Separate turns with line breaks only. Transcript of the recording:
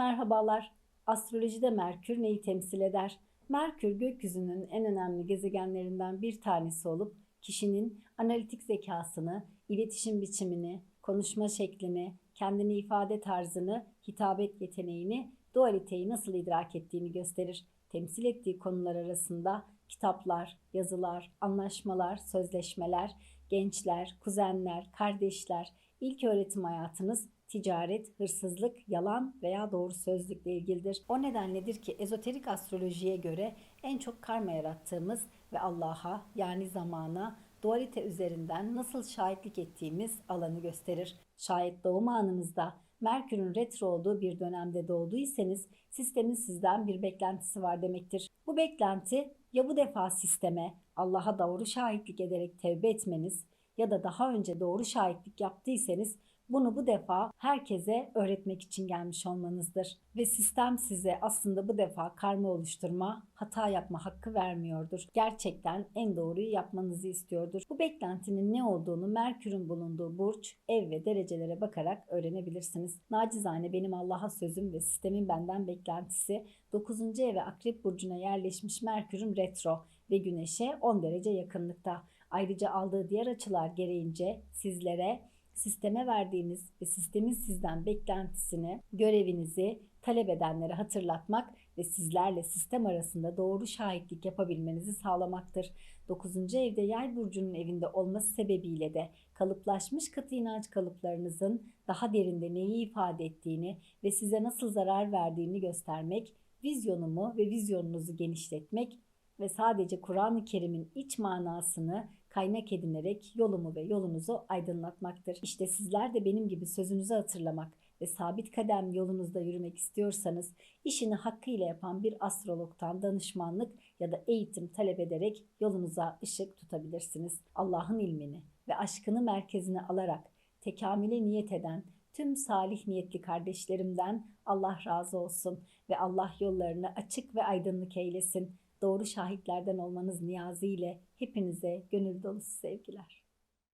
Merhabalar. Astrolojide Merkür neyi temsil eder? Merkür gökyüzünün en önemli gezegenlerinden bir tanesi olup kişinin analitik zekasını, iletişim biçimini, konuşma şeklini, kendini ifade tarzını, hitabet yeteneğini, dualiteyi nasıl idrak ettiğini gösterir. Temsil ettiği konular arasında kitaplar, yazılar, anlaşmalar, sözleşmeler, gençler, kuzenler, kardeşler, ilk öğretim hayatınız, ticaret, hırsızlık, yalan veya doğru sözlükle ilgilidir. O nedenledir ki ezoterik astrolojiye göre en çok karma yarattığımız ve Allah'a yani zamana, dualite üzerinden nasıl şahitlik ettiğimiz alanı gösterir. Şayet doğum anınızda Merkür'ün retro olduğu bir dönemde doğduysanız sistemin sizden bir beklentisi var demektir. Bu beklenti ya bu defa sisteme Allah'a doğru şahitlik ederek tevbe etmeniz ya da daha önce doğru şahitlik yaptıysanız bunu bu defa herkese öğretmek için gelmiş olmanızdır. Ve sistem size aslında bu defa karma oluşturma, hata yapma hakkı vermiyordur. Gerçekten en doğruyu yapmanızı istiyordur. Bu beklentinin ne olduğunu Merkür'ün bulunduğu burç, ev ve derecelere bakarak öğrenebilirsiniz. Nacizane benim Allah'a sözüm ve sistemin benden beklentisi 9. eve Akrep Burcu'na yerleşmiş Merkür'ün retro ve Güneş'e 10 derece yakınlıkta. Ayrıca aldığı diğer açılar gereğince sizlere sisteme verdiğiniz ve sistemin sizden beklentisini, görevinizi talep edenlere hatırlatmak ve sizlerle sistem arasında doğru şahitlik yapabilmenizi sağlamaktır. 9. evde yay burcunun evinde olması sebebiyle de kalıplaşmış katı inanç kalıplarınızın daha derinde neyi ifade ettiğini ve size nasıl zarar verdiğini göstermek, vizyonumu ve vizyonunuzu genişletmek ve sadece Kur'an-ı Kerim'in iç manasını kaynak edinerek yolumu ve yolunuzu aydınlatmaktır. İşte sizler de benim gibi sözünüzü hatırlamak ve sabit kadem yolunuzda yürümek istiyorsanız işini hakkıyla yapan bir astrologtan danışmanlık ya da eğitim talep ederek yolunuza ışık tutabilirsiniz. Allah'ın ilmini ve aşkını merkezine alarak tekamüle niyet eden tüm salih niyetli kardeşlerimden Allah razı olsun ve Allah yollarını açık ve aydınlık eylesin. Doğru şahitlerden olmanız niyazı ile hepinize gönül dolusu sevgiler.